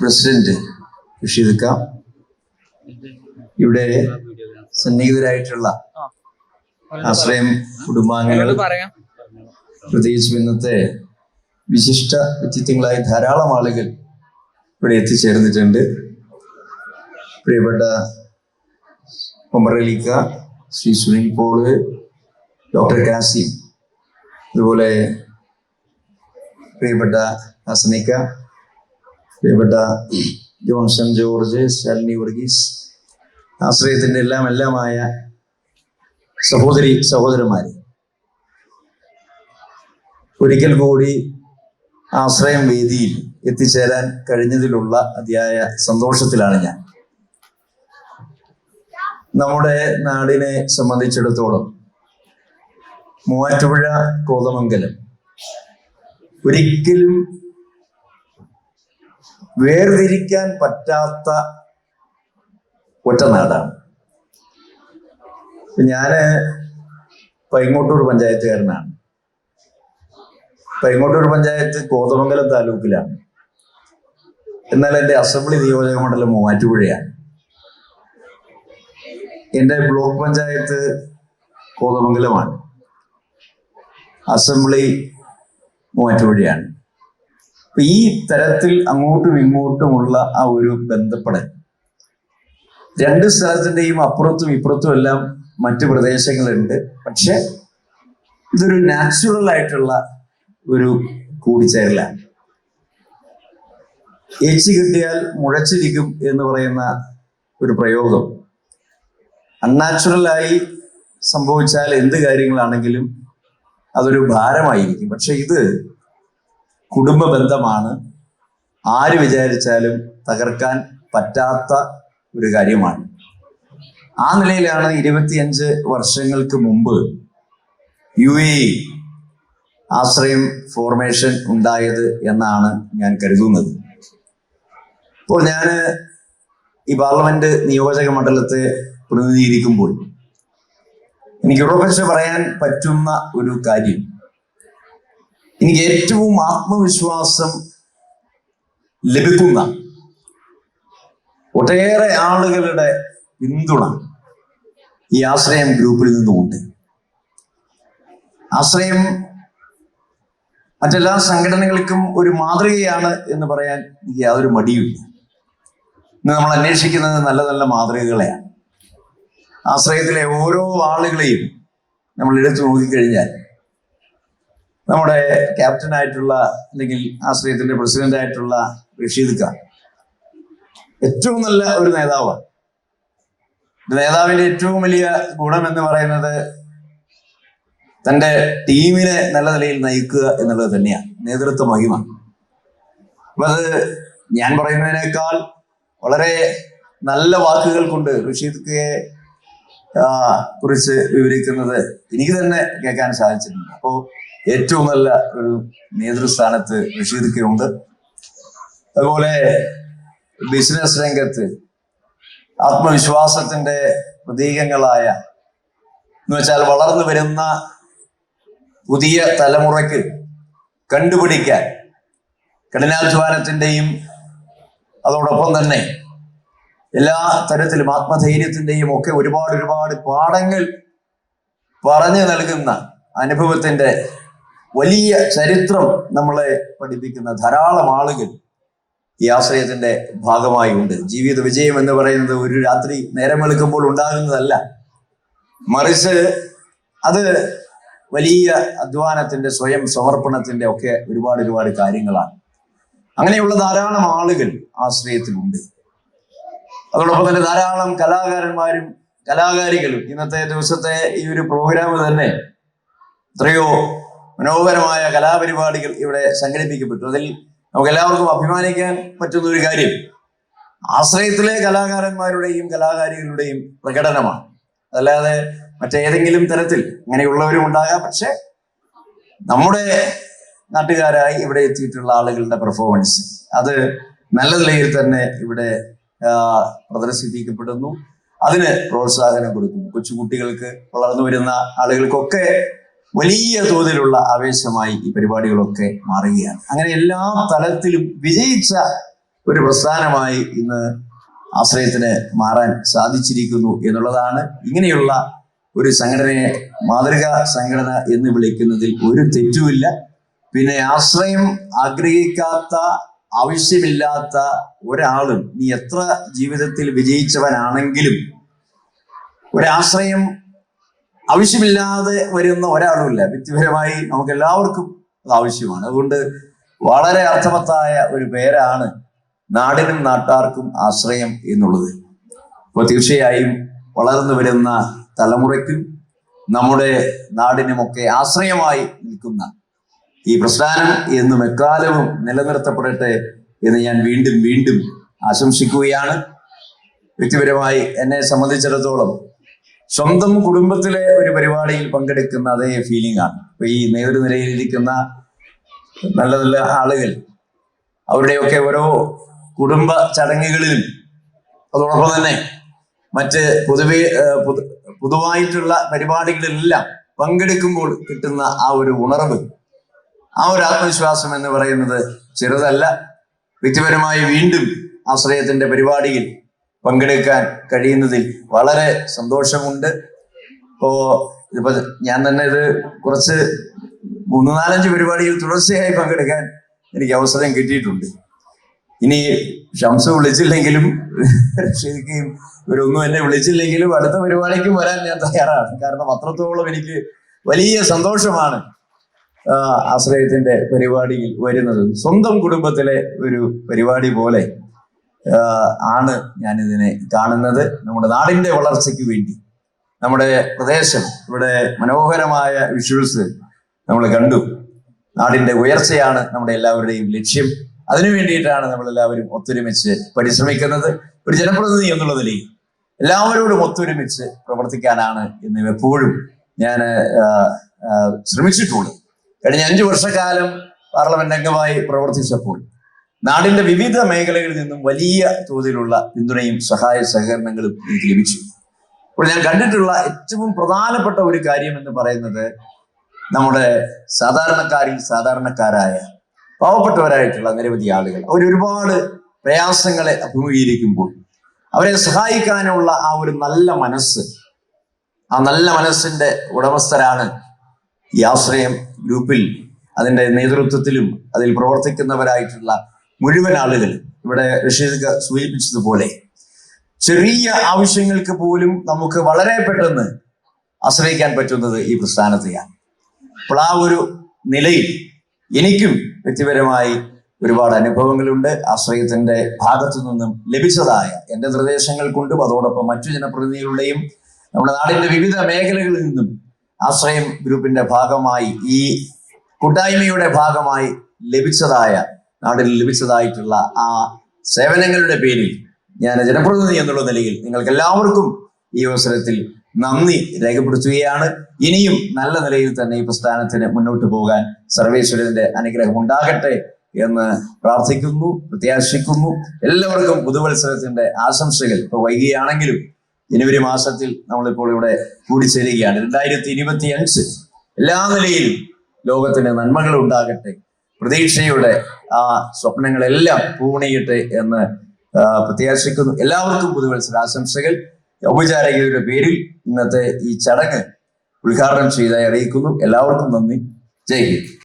President Rasheed ഇവിടെ സന്നിഹിതരായിട്ടുള്ള ആശ്രയം കുടുംബാംഗങ്ങൾ പ്രത്യേകിച്ചും ഇന്നത്തെ വിശിഷ്ട വ്യക്തിത്വങ്ങളായ ധാരാളം ആളുകൾ ഇവിടെ എത്തിച്ചേർന്നിട്ടുണ്ട്. പ്രിയപ്പെട്ട ഒമറലിക്ക ശ്രീ സുനിൽ പോൾ ഡോക്ടർ കാസിം അതുപോലെ പ്രിയപ്പെട്ട ഹസനിക്ക പ്രിയപ്പെട്ട ജോൺസൺ ജോർജ് ശാലിനി വർഗീസ് ആശ്രയത്തിന്റെ എല്ലാം എല്ലാമായ സഹോദരി സഹോദരന്മാരെ. ഒരിക്കൽ കൂടി ആശ്രയം വേദിയിൽ എത്തിച്ചേരാൻ കഴിഞ്ഞതിലുള്ള അതിയായ സന്തോഷത്തിലാണ് ഞാൻ. നമ്മുടെ നാടിനെ സംബന്ധിച്ചിടത്തോളം മൂവാറ്റുപുഴ കോതമംഗലം ഒരിക്കലും വേർതിരിക്കാൻ പറ്റാത്ത ഒറ്റ നാടാണ്. ഇപ്പൊ ഞാൻ പൈങ്ങോട്ടൂർ പഞ്ചായത്തുകാരനാണ്. പൈങ്ങോട്ടൂർ പഞ്ചായത്ത് കോതമംഗലം താലൂക്കിലാണ്. എന്നാൽ എന്റെ അസംബ്ലി നിയോജക മണ്ഡലം മൂവാറ്റുപുഴയാണ്. എന്റെ ബ്ലോക്ക് പഞ്ചായത്ത് കോതമംഗലമാണ്. അസംബ്ലി മൂവാറ്റുപുഴയാണ്. ഈ തരത്തിൽ അങ്ങോട്ടും ഇങ്ങോട്ടുമുള്ള ആ ഒരു ബന്ധപ്പെടൽ. രണ്ട് സ്ഥലത്തിന്റെയും അപ്പുറത്തും ഇപ്പുറത്തും എല്ലാം മറ്റു പ്രദേശങ്ങളുണ്ട്. പക്ഷെ ഇതൊരു നാച്ചുറൽ ആയിട്ടുള്ള ഒരു കൂടിച്ചേരലാണ്. ഏച്ചി കിട്ടിയാൽ മുഴച്ചിരിക്കും എന്ന് പറയുന്ന ഒരു പ്രയോഗം. അൺനാച്ചുറലായി സംഭവിച്ചാൽ എന്ത് കാര്യങ്ങളാണെങ്കിലും അതൊരു ഭാരമായിരിക്കും. പക്ഷെ ഇത് കുടുംബ ബന്ധമാണ് ആര് വിചാരിച്ചാലും തകർക്കാൻ പറ്റാത്ത ഒരു കാര്യമാണ്. ആ നിലയിലാണ് ഇരുപത്തിയഞ്ച് വർഷങ്ങൾക്ക് മുമ്പ് യു എ ആശ്രയം ഫോർമേഷൻ ഉണ്ടായത് എന്നാണ് ഞാൻ കരുതുന്നത്. ഇപ്പോൾ ഞാൻ ഈ പാർലമെന്റ് നിയോജക മണ്ഡലത്തെ പ്രതിനിധീകരിക്കുമ്പോൾ എനിക്ക് ഉറപ്പിച്ച് പറയാൻ പറ്റുന്ന ഒരു കാര്യം. എനിക്ക് ഏറ്റവും ആത്മവിശ്വാസം ലഭിക്കുന്ന ഒട്ടേറെ ആളുകളുടെ പിന്തുണ ഈ ആശ്രയം ഗ്രൂപ്പിൽ നിന്നുമുണ്ട്. ആശ്രയം മറ്റെല്ലാ സംഘടനകൾക്കും ഒരു മാതൃകയാണ് എന്ന് പറയാൻ എനിക്ക് യാതൊരു മടിയുമില്ല. ഇന്ന് നമ്മൾ അന്വേഷിക്കുന്നത് നല്ല നല്ല മാതൃകകളെയാണ്. ആശ്രയത്തിലെ ഓരോ ആളുകളെയും നമ്മൾ എടുത്തു നോക്കിക്കഴിഞ്ഞാൽ നമ്മുടെ ക്യാപ്റ്റൻ ആയിട്ടുള്ള അല്ലെങ്കിൽ ആശ്രയത്തിന്റെ പ്രസിഡന്റ് ആയിട്ടുള്ള റഷീദ് ഖാൻ ഏറ്റവും നല്ല ഒരു നേതാവാണ് നേതാവിന്റെ ഏറ്റവും വലിയ ഗുണം എന്ന് പറയുന്നത് തന്റെ ടീമിനെ നല്ല നിലയിൽ നയിക്കുക എന്നുള്ളത് തന്നെയാണ് നേതൃത്വ മഹിമ. അപ്പൊ അത് ഞാൻ പറയുന്നതിനേക്കാൾ വളരെ നല്ല വാക്കുകൾ കൊണ്ട് റഷീദ് ഖയെ കുറിച്ച് വിവരിക്കുന്നത് എനിക്ക് തന്നെ കേൾക്കാൻ സാധിച്ചിട്ടുണ്ട്. അപ്പോൾ ഏറ്റവും നല്ല ഒരു നേതൃസ്ഥാനത്ത് റഷീദ്ക്ക് ഉണ്ട് അതുപോലെ ബിസിനസ് രംഗത്ത് ആത്മവിശ്വാസത്തിന്റെ പ്രതീകങ്ങളായ എന്ന് വെച്ചാൽ വളർന്നു വരുന്ന പുതിയ തലമുറയ്ക്ക് കണ്ടുപിടിക്കാൻ കഠിനാധ്വാനത്തിന്റെയും അതോടൊപ്പം തന്നെ എല്ലാ തരത്തിലും ആത്മധൈര്യത്തിന്റെയും ഒക്കെ ഒരുപാട് ഒരുപാട് പാഠങ്ങൾ പറഞ്ഞു നൽകുന്ന അനുഭവത്തിന്റെ വലിയ ചരിത്രം നമ്മളെ പഠിപ്പിക്കുന്ന ധാരാളം ആളുകൾ ഈ ആശ്രയത്തിന്റെ ഭാഗമായി ഉണ്ട് ജീവിത വിജയം എന്ന് പറയുന്നത് ഒരു രാത്രി നേരം വെളുക്കുമ്പോൾ ഉണ്ടാകുന്നതല്ല. മറിച്ച് അത് വലിയ അധ്വാനത്തിന്റെ സ്വയം സമർപ്പണത്തിന്റെ ഒക്കെ ഒരുപാട് ഒരുപാട് കാര്യങ്ങളാണ്. അങ്ങനെയുള്ള ധാരാളം ആളുകൾ ആശ്രയത്തിലുണ്ട്. അതോടൊപ്പം തന്നെ ധാരാളം കലാകാരന്മാരും കലാകാരികളും ഇന്നത്തെ ദിവസത്തെ ഈ ഒരു പ്രോഗ്രാം തന്നെ എത്രയോ മനോഹരമായ കലാപരിപാടികൾ ഇവിടെ സംഘടിപ്പിക്കപ്പെട്ടു. അതിൽ നമുക്ക് എല്ലാവർക്കും അഭിമാനിക്കാൻ പറ്റുന്ന ഒരു കാര്യം ആശ്രയത്തിലെ കലാകാരന്മാരുടെയും കലാകാരികളുടെയും പ്രകടനമാണ്. അതല്ലാതെ മറ്റേതെങ്കിലും തരത്തിൽ ഇങ്ങനെയുള്ളവരും ഉണ്ടാകാം. പക്ഷെ നമ്മുടെ നാട്ടുകാരായി ഇവിടെ എത്തിയിട്ടുള്ള ആളുകളുടെ പെർഫോമൻസ് അത് നല്ല നിലയിൽ തന്നെ ഇവിടെ പ്രദർശിപ്പിക്കപ്പെടുന്നു. അതിന് പ്രോത്സാഹനം കൊടുക്കുന്നു. കൊച്ചുകുട്ടികൾക്ക് വളർന്നു വരുന്ന ആളുകൾക്കൊക്കെ വലിയ തോതിലുള്ള ആവേശമായി ഈ പരിപാടികളൊക്കെ മാറുകയാണ്. അങ്ങനെ എല്ലാ തലത്തിലും വിജയിച്ച ഒരു പ്രസ്ഥാനമായി ഇന്ന് ആശ്രയത്തിന് മാറാൻ സാധിച്ചിരിക്കുന്നു എന്നുള്ളതാണ് ഇങ്ങനെയുള്ള ഒരു സംഘടനയെ മാതൃകാ സംഘടന എന്ന് വിളിക്കുന്നതിൽ ഒരു തെറ്റുമില്ല. പിന്നെ ആശ്രയം ആഗ്രഹിക്കാത്ത ആവശ്യമില്ലാത്ത ഒരാളും നീ എത്ര ജീവിതത്തിൽ വിജയിച്ചവനാണെങ്കിലും ഒരാശ്രയം ആവശ്യമില്ലാതെ വരുന്ന ഒരാളുമില്ല. വ്യക്തിപരമായി നമുക്ക് എല്ലാവർക്കും അത് ആവശ്യമാണ്. അതുകൊണ്ട് വളരെ അർത്ഥവത്തായ ഒരു പേരാണ് നാടിനും നാട്ടാർക്കും ആശ്രയം എന്നുള്ളത്. അപ്പോൾ തീർച്ചയായും വളർന്നു വരുന്ന തലമുറയ്ക്കും നമ്മുടെ നാടിനുമൊക്കെ ആശ്രയമായി നിൽക്കുന്ന ഈ പ്രസ്ഥാനം എന്നും എക്കാലവും നിലനിർത്തപ്പെടട്ടെ എന്ന് ഞാൻ വീണ്ടും വീണ്ടും ആശംസിക്കുകയാണ്. വ്യക്തിപരമായി എന്നെ സംബന്ധിച്ചിടത്തോളം സ്വന്തം കുടുംബത്തിലെ ഒരു പരിപാടിയിൽ പങ്കെടുക്കുന്ന അതേ ഫീലിംഗ് ആണ്. ഇപ്പൊ ഈ നേതൃനിരയിലിരിക്കുന്ന നല്ല നല്ല ആളുകൾ അവരുടെയൊക്കെ ഓരോ കുടുംബ ചടങ്ങുകളിലും അതോടൊപ്പം തന്നെ മറ്റ് പൊതുവെ പൊതുവായിട്ടുള്ള പരിപാടികളിലെല്ലാം പങ്കെടുക്കുമ്പോൾ കിട്ടുന്ന ആ ഒരു ഉണർവ് ആ ഒരു ആത്മവിശ്വാസം എന്ന് പറയുന്നത് ചെറുതല്ല വ്യക്തിപരമായി വീണ്ടും ആശ്രയത്തിന്റെ പരിപാടിയിൽ പങ്കെടുക്കാൻ കഴിയുന്നതിൽ വളരെ സന്തോഷമുണ്ട്. ഇപ്പോ ഇതിപ്പോ ഞാൻ തന്നെ ഇത് കുറച്ച് മൂന്ന് നാലഞ്ച് പരിപാടിയിൽ തുടർച്ചയായി പങ്കെടുക്കാൻ എനിക്ക് അവസരം കിട്ടിയിട്ടുണ്ട്. ഇനി ഷംസ് വിളിച്ചില്ലെങ്കിലും ശരിക്കും ഇവരൊന്നും എന്നെ വിളിച്ചില്ലെങ്കിലും അടുത്ത പരിപാടിക്കും വരാൻ ഞാൻ തയ്യാറാണ്. കാരണം അത്രത്തോളം എനിക്ക് വലിയ സന്തോഷമാണ് ആശ്രയത്തിന്റെ പരിപാടിയിൽ വരുന്നത്. സ്വന്തം കുടുംബത്തിലെ ഒരു പരിപാടി പോലെ ആണ് ഞാനിതിനെ കാണുന്നത്. നമ്മുടെ നാടിന്റെ വളർച്ചയ്ക്ക് വേണ്ടി. നമ്മുടെ പ്രദേശം ഇവിടെ മനോഹരമായ വിഷ്വൽസ് നമ്മൾ കണ്ടു. നാടിന്റെ ഉയർച്ചയാണ് നമ്മുടെ എല്ലാവരുടെയും ലക്ഷ്യം. അതിനു വേണ്ടിയിട്ടാണ് നമ്മൾ എല്ലാവരും ഒത്തൊരുമിച്ച് പരിശ്രമിക്കുന്നത്. ഒരു ജനപ്രതിനിധി എന്നുള്ള നിലയിൽ എല്ലാവരോടും ഒത്തൊരുമിച്ച് പ്രവർത്തിക്കാനാണ് ഇന്ന് എപ്പോഴും ഞാൻ ശ്രമിച്ചിട്ടുള്ളത്. കഴിഞ്ഞ അഞ്ചു വർഷക്കാലം പാർലമെന്റ് അംഗമായി പ്രവർത്തിച്ചപ്പോൾ നാടിന്റെ വിവിധ മേഖലകളിൽ നിന്നും വലിയ തോതിലുള്ള പിന്തുണയും സഹായ സഹകരണങ്ങളും എനിക്ക് ലഭിച്ചു. അപ്പോൾ ഞാൻ കണ്ടിട്ടുള്ള ഏറ്റവും പ്രധാനപ്പെട്ട ഒരു കാര്യം എന്ന് പറയുന്നത് നമ്മുടെ സാധാരണക്കാരിൽ സാധാരണക്കാരായ പാവപ്പെട്ടവരായിട്ടുള്ള നിരവധി ആളുകൾ. അവർ ഒരുപാട് പ്രയാസങ്ങളെ അഭിമുഖീകരിക്കുമ്പോൾ അവരെ സഹായിക്കാനുള്ള ആ ഒരു നല്ല മനസ്സ് ആ നല്ല മനസ്സിന്റെ ഉടമസ്ഥരാണ് ഈ ആശ്രയം ഗ്രൂപ്പിൽ അതിന്റെ നേതൃത്വത്തിലും അതിൽ പ്രവർത്തിക്കുന്നവരായിട്ടുള്ള മുഴുവൻ ആളുകൾ ഇവിടെ റഷീദ് സൂചിപ്പിച്ചതുപോലെ ചെറിയ ആവശ്യങ്ങൾക്ക് പോലും നമുക്ക് വളരെ പെട്ടെന്ന് ആശ്രയിക്കാൻ പറ്റുന്നത് ഈ പ്രസ്ഥാനത്തെയാണ്. അപ്പോൾ ആ ഒരു നിലയിൽ എനിക്കും വ്യക്തിപരമായി ഒരുപാട് അനുഭവങ്ങളുണ്ട്. ആശ്രയത്തിന്റെ ഭാഗത്തു നിന്നും ലഭിച്ചതായ എന്റെ നിർദ്ദേശങ്ങൾ കൊണ്ടും അതോടൊപ്പം മറ്റു ജനപ്രതിനിധികളുടെയും നമ്മുടെ നാടിന്റെ വിവിധ മേഖലകളിൽ നിന്നും ആശ്രയം ഗ്രൂപ്പിന്റെ ഭാഗമായി ഈ കൂട്ടായ്മയുടെ ഭാഗമായി ലഭിച്ചതായ നാടിൽ ലഭിച്ചതായിട്ടുള്ള ആ സേവനങ്ങളുടെ പേരിൽ ഞാൻ ജനപ്രതിനിധി എന്നുള്ള നിലയിൽ നിങ്ങൾക്ക് എല്ലാവർക്കും ഈ അവസരത്തിൽ നന്ദി രേഖപ്പെടുത്തുകയാണ്. ഇനിയും നല്ല നിലയിൽ തന്നെ ഈ പ്രസ്ഥാനത്തിന് മുന്നോട്ട് പോകാൻ സർവേശ്വരന്റെ അനുഗ്രഹം ഉണ്ടാകട്ടെ എന്ന് പ്രാർത്ഥിക്കുന്നു പ്രത്യാശിക്കുന്നു. എല്ലാവർക്കും പുതുവത്സരത്തിന്റെ ആശംസകൾ. ഇപ്പൊ വൈകിയാണെങ്കിലും ജനുവരി മാസത്തിൽ നമ്മളിപ്പോൾ ഇവിടെ കൂടിച്ചേരുകയാണ്. രണ്ടായിരത്തി ഇരുപത്തി അഞ്ച് എല്ലാ നിലയിലും ലോകത്തിന് നന്മകൾ ഉണ്ടാകട്ടെ. പ്രതീക്ഷയുടെ ആ സ്വപ്നങ്ങളെല്ലാം പൂണിയട്ടെ എന്ന് പ്രത്യാശിക്കുന്നു. എല്ലാവർക്കും പുതുവത്സര ആശംസകൾ. ഔപചാരികയുടെ പേരിൽ ഇന്നത്തെ ഈ ചടങ്ങ് ഉദ്ഘാടനം ചെയ്തായി അറിയിക്കുന്നു. എല്ലാവർക്കും നന്ദി. ജയ് ഹിന്ദ്.